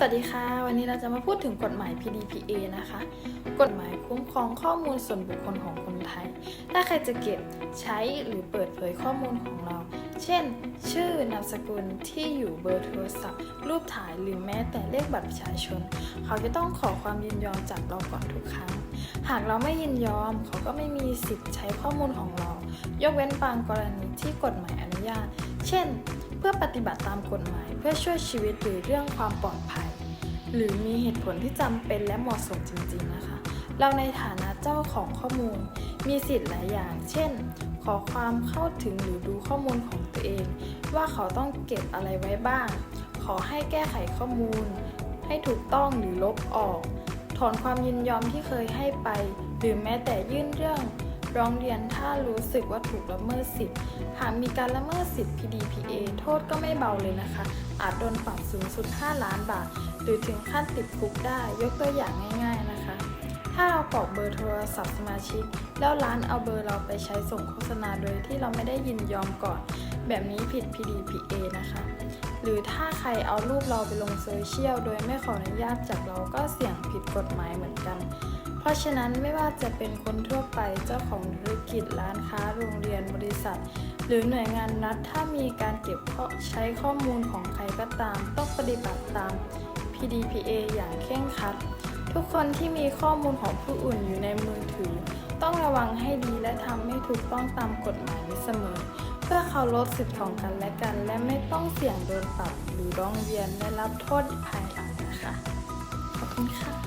สวัสดีค่ะ วันนี้เราจะมาพูดถึงกฎหมาย PDPA นะคะ กฎหมายคุ้มครองข้อมูลส่วนบุคคลของคนไทย ถ้าใครจะเก็บใช้หรือเปิดเผยข้อมูลของเรา เช่น ชื่อนามสกุลที่อยู่เบอร์โทรศัพท์ รูปถ่ายหรือแม้แต่เลขบัตรประชาชน เขาจะต้องขอความยินยอมจากเราก่อนทุกครั้ง หากเราไม่ยินยอม เขาก็ไม่มีสิทธิ์ใช้ข้อมูลของเรา ยกเว้นบางกรณีที่กฎหมายอนุญาต เช่น เพื่อปฏิบัติตามกฎหมายเพื่อช่วยชีวิตหรือเรื่องความปลอดภัย หรือมีเหตุผลที่จำเป็นและเหมาะสมจริงๆนะคะเราในฐานะเจ้าของข้อมูล มีสิทธิ์หลายอย่าง เช่น อความเข้าถึงหรือดูข้อมูลของตัวเอง ว่าเขาต้องเก็บอะไรไว้บ้าง ขอให้แก้ไขข้อมูล ให้ถูกต้องหรือลบออก ถอนความยินยอมที่เคยให้ไป หรือแม้แต่ยื่นเรื่อง ร้องเรียนถ้ารู้สึกว่าถูกละเมิดสิทธิ์หากมีการละเมิดสิทธิ์ PDPA โทษก็ไม่เบาเลยนะคะ อาจโดนปรับสูงสุด 5 ล้านบาท หรือถึงขั้นติดคุกได้ยกตัวอย่างง่าย ๆนะคะ กรอกเบอร์โทรศัพท์สมาชิก แล้วร้านเอาเบอร์เราไปใช้ส่งโฆษณาโดยที่เราไม่ได้ยินยอมก่อน แบบนี้ผิด PDPA นะคะ หรือถ้าใครเอารูปเราไปลงโซเชียลโดยไม่ขออนุญาตจากเราก็เสี่ยงผิดกฎหมายเหมือนกัน เพราะฉะนั้นไม่ว่าจะเป็นคนทั่วไปเจ้าของธุรกิจร้านค้าโรงเรียนบริษัท หรือหน่วยงานรัฐถ้ามีการเก็บใช้ข้อมูลของใครก็ตาม ต้องปฏิบัติตาม PDPA อย่างเคร่งครัด ทุกคนที่มีข้อมูลของผู้อื่นอยู่ในมือถือ ต้องระวังให้ดีและทำให้ถูกต้องตามกฎหมายเสมอ เพื่อเคารพสิทธิของกันและกัน และไม่ต้องเสี่ยงโดนปรับหรือร้องเรียนและรับโทษภายหลังนะคะขอบคุณค่ะ